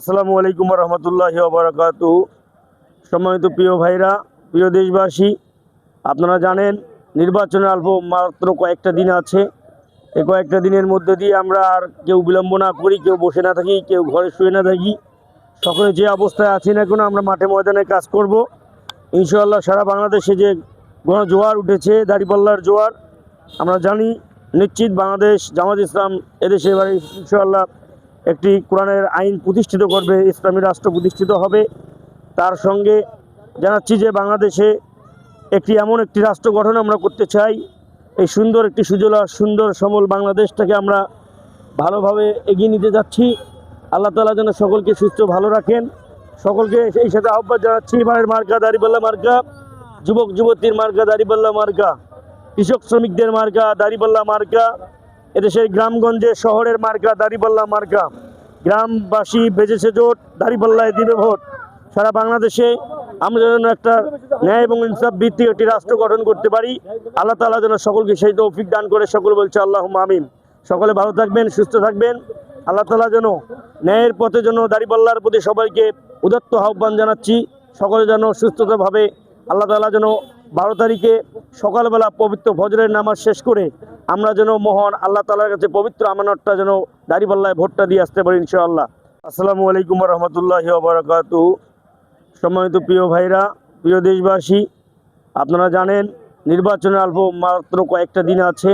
আসসালামু আলাইকুম রহমতুল্লাহ বারাকাতু সম্মানিত প্রিয় ভাইরা, প্রিয় দেশবাসী, আপনারা জানেন নির্বাচনের অল্প মাত্র কয়েকটা দিন আছে। এই কয়েকটা দিনের মধ্যে দিয়ে আমরা আর কেউ বিলম্ব না করি, কেউ বসে না থাকি, কেউ ঘরে শুয়ে না থাকি। সকলে যে অবস্থায় আছি না কেন আমরা মাঠে ময়দানে কাজ করব। ইনশাআল্লাহ সারা বাংলাদেশে যে গণ জোয়ার উঠেছে, দাড়িপাল্লার জোয়ার, আমরা জানি, নিশ্চিত বাংলাদেশ জামাত ইসলাম এদেশে এবারে ইনশাআল্লাহ একটি কোরআনের আইন প্রতিষ্ঠিত করবে, ইসলামী রাষ্ট্র প্রতিষ্ঠিত হবে। তার সঙ্গে জানাচ্ছি যে বাংলাদেশে একটি এমন একটি রাষ্ট্র গঠন আমরা করতে চাই। এই সুন্দর একটি সুজলা, সুন্দর, সমল বাংলাদেশটাকে আমরা ভালোভাবে এগিয়ে নিতে যাচ্ছি। আল্লাহ তালা যেন সকলকে সুস্থ, ভালো রাখেন। সকলকে এই সাথে আহ্বান জানাচ্ছি, এবারের মার্কা দাড়িপাল্লা মার্কা যুবক যুবতীর মার্কা দাড়িপাল্লা মার্কা কৃষক শ্রমিকদের মার্কা দাড়িপাল্লা মার্কা এদেশের গ্রামগঞ্জে শহরের মার্কা দাড়িপাল্লা মার্কা। গ্রামবাসী বেজেছে জোট, দাড়িপাল্লায় দিবে ভোট। সারা বাংলাদেশে আমরা যেন একটা ন্যায় এবং ইনসাফ ভিত্তিক একটি রাষ্ট্র গঠন করতে পারি। আল্লাহ তালা যেন সকলকে সেই তৌফিক দান করে, সকল বলছে আল্লাহ আমিন। সকলে ভালো থাকবেন, সুস্থ থাকবেন। আল্লাহ তালা যেন ন্যায়ের পথে যেন দাড়িপাল্লার প্রতি সবাইকে উদাত্ত আহ্বান জানাচ্ছি। সকলে যেন সুস্থতাভাবে আল্লাহ তালা যেন বারো তারিখে সকালবেলা পবিত্র ফজরের নামাজ শেষ করে আমরা যেন মহান আল্লাহ তালার কাছে পবিত্র আমানতটা যেন দাড়িপাল্লায় ভোটটা দিয়ে আসতে পারি ইনশাআল্লাহ। আসসালামু আলাইকুম রহমতুল্লাহ বারাকাতু সম্মানিত প্রিয় ভাইরা, প্রিয় দেশবাসী, আপনারা জানেন নির্বাচনের অল্প মাত্র কয়েকটা দিন আছে।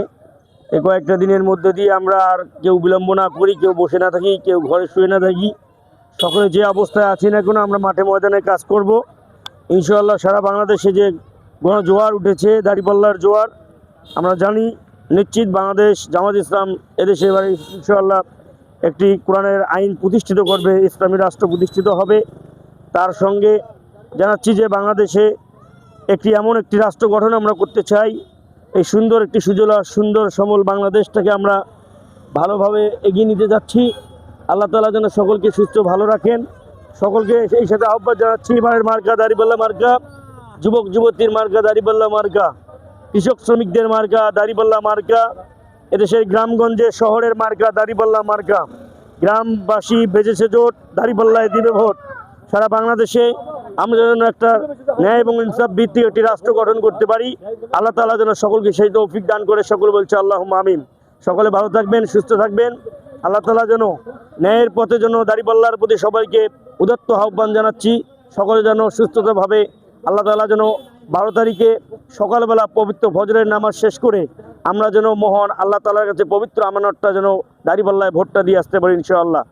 এই কয়েকটা দিনের মধ্যে দিয়ে আমরা আর কেউ বিলম্ব না করি, কেউ বসে না থাকি, কেউ ঘরে শুয়ে না থাকি। সকলে যে অবস্থায় আছি না কেন আমরা মাঠে ময়দানে কাজ করব। ইনশাআল্লাহ সারা বাংলাদেশে যে গণ জোয়ার উঠেছে, দাড়িপাল্লার জোয়ার, আমরা জানি নিশ্চিত বাংলাদেশ, জামাত ইসলাম এদেশে এবারে ইনশাআল্লাহ একটি কোরআনের আইন প্রতিষ্ঠিত করবে, ইসলামী রাষ্ট্র প্রতিষ্ঠিত হবে। তার সঙ্গে জানাচ্ছি যে বাংলাদেশে একটি এমন একটি রাষ্ট্র গঠন আমরা করতে চাই। এই সুন্দর একটি সুজলা, সুন্দর, সমল বাংলাদেশটাকে আমরা ভালোভাবে এগিয়ে নিতে যাচ্ছি। আল্লাহ তালা যেন সকলকে সুস্থ, ভালো রাখেন। সকলকে সেই সাথে আহ্বান জানাচ্ছি, এবারের মার্কা দাড়িপাল্লা মার্কা যুবক যুবতীর মার্কা দাড়িপাল্লা মার্কা। কৃষক শ্রমিকদের মার্কা, দাড়িপাল্লা মার্কা, এদেশের গ্রামগঞ্জে শহরের মার্কা, দাড়িপাল্লা মার্কা। গ্রামবাসী বেজেছে জোট, দাড়িপাল্লায় দিবে ভোট। সারা বাংলাদেশে আমরা যেন একটা ন্যায় এবং ইনসাফ ভিত্তিক একটি রাষ্ট্র গঠন করতে পারি। আল্লাহ তালা যেন সকলকে সেই তৌফিক দান করে, সকল বলছে আল্লাহ আমিন। সকলে ভালো থাকবেন, সুস্থ থাকবেন। আল্লাহ তালা যেন ন্যায়ের পথে যেন দাড়িপাল্লার প্রতি সবাইকে উদাত্ত আহ্বান জানাচ্ছি। সকলে যেন সুস্থতাভাবে আল্লাহ তালা যেন বারো তারিখে সকালবেলা পবিত্র ফজরের নামাজ শেষ করে আমরা যেন মহান আল্লাহ তালার কাছে পবিত্র আমানতটা যেন দাড়িপাল্লায় ভোটটা দিয়ে আসতে পারি ইনশাআল্লাহ।